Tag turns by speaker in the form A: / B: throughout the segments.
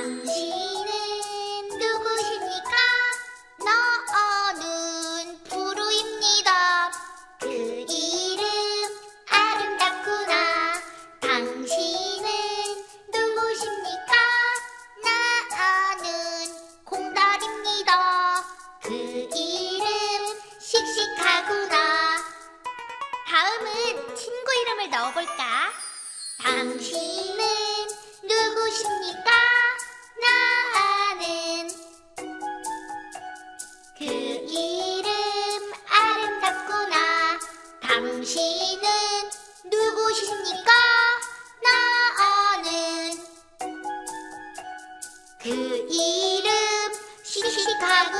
A: 당신은 누구십니까? 너는 부루입니다. 그 이름 아름답구나. 당신은 누구십니까? 나는 공달입니다. 그 이름 씩씩하구나. 다음은 친구 이름을 넣어볼까? 당신은 누구십니까?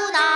A: 不打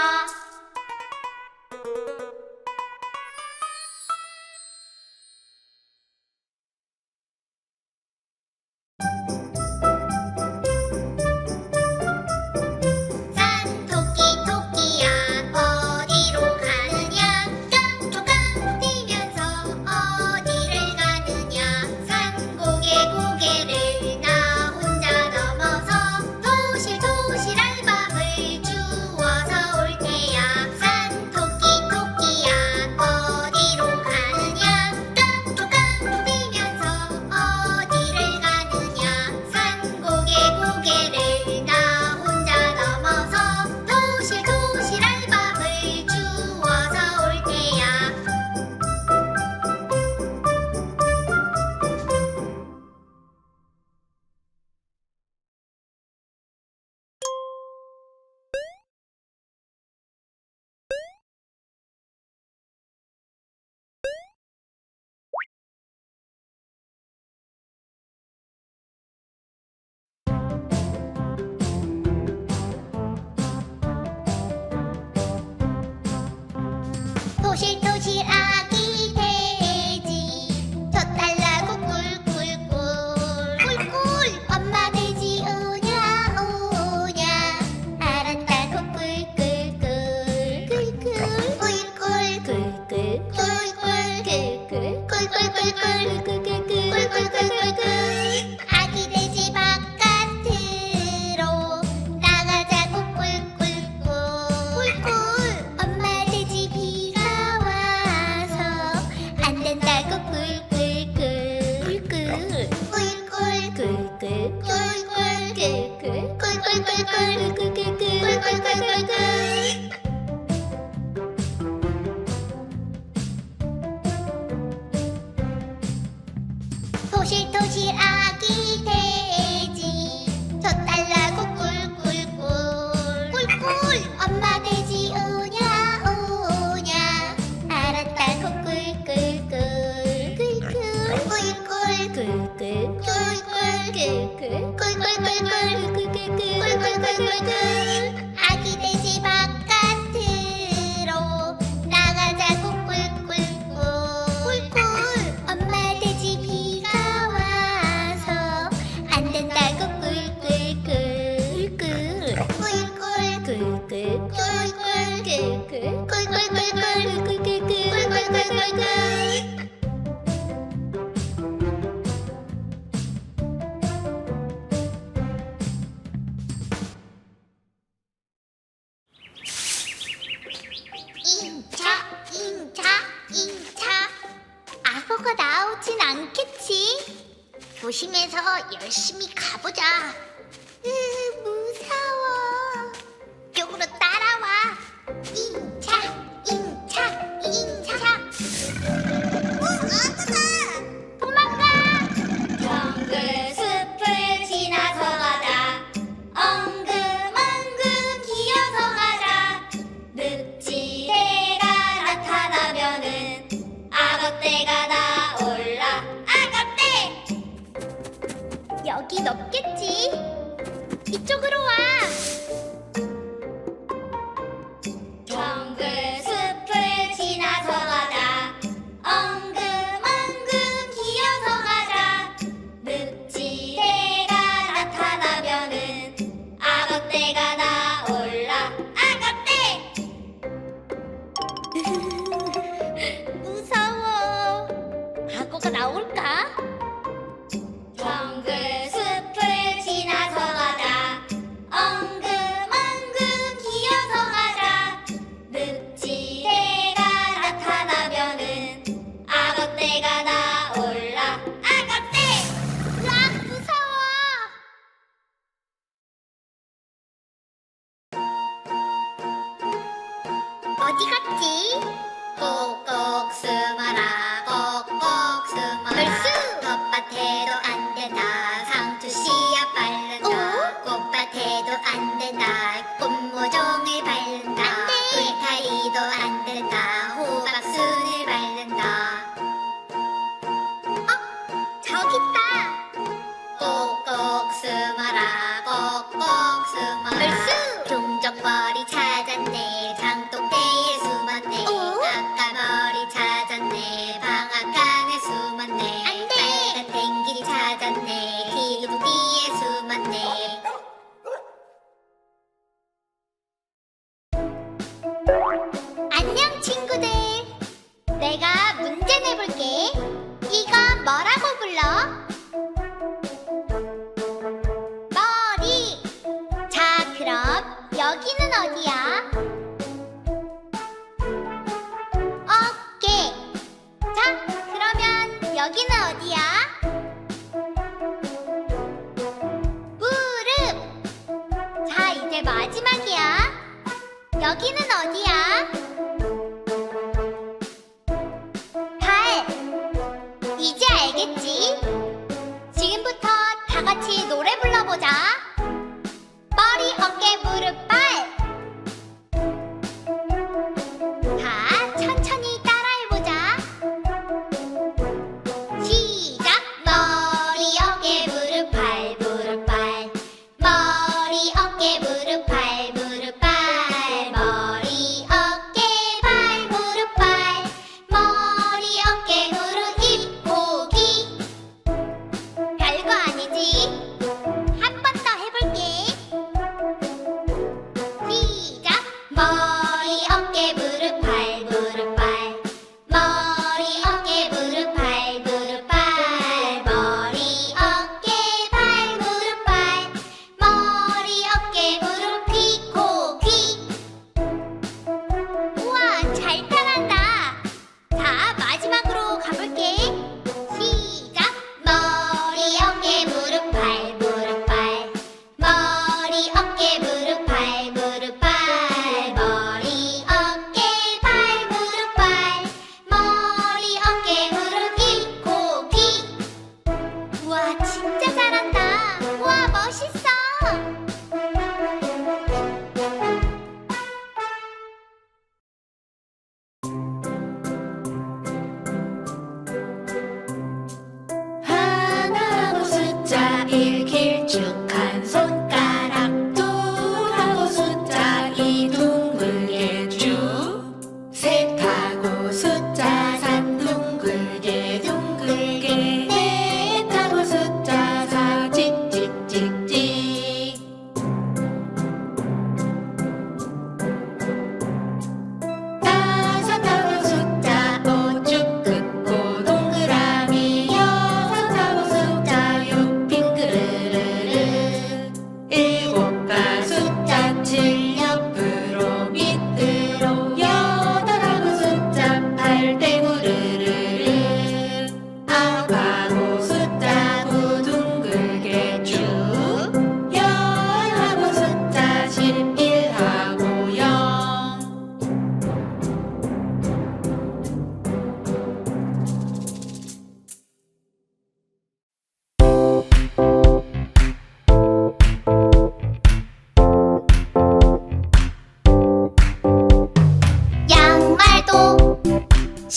A: 인차 인차 인차 악어가 나오진 않겠지? 조심해서 열심히 가보자. 음.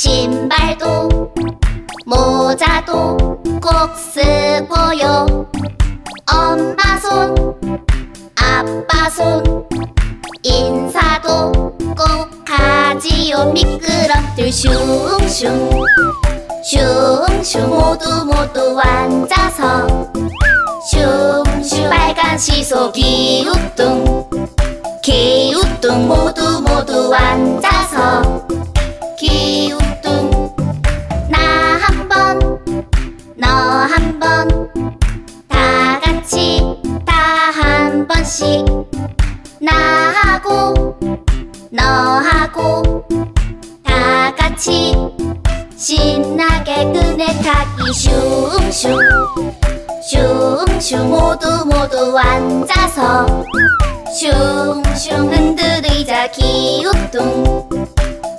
A: 신발도
B: 모자도 꼭
A: 쓰고요. 엄마
B: 손
A: 아빠 손 인사도 꼭 하지요. 미끄럼틀 슝슝 슝슝. 모두 모두 앉아서 슝슝. 빨간 시소 기우뚱 기우뚱. 모두 모두 앉아 같이 신나게 그네 타기 슝슝 슝슝 모두 모두 앉아서 슝슝 흔들리자 기우뚱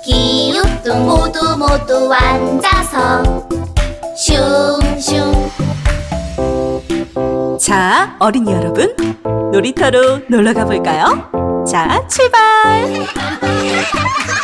A: 기우뚱 모두 모두 앉아서 슝슝
C: 자, 어린이 여러분, 놀이터로 놀러 가볼까요? 자, 출발!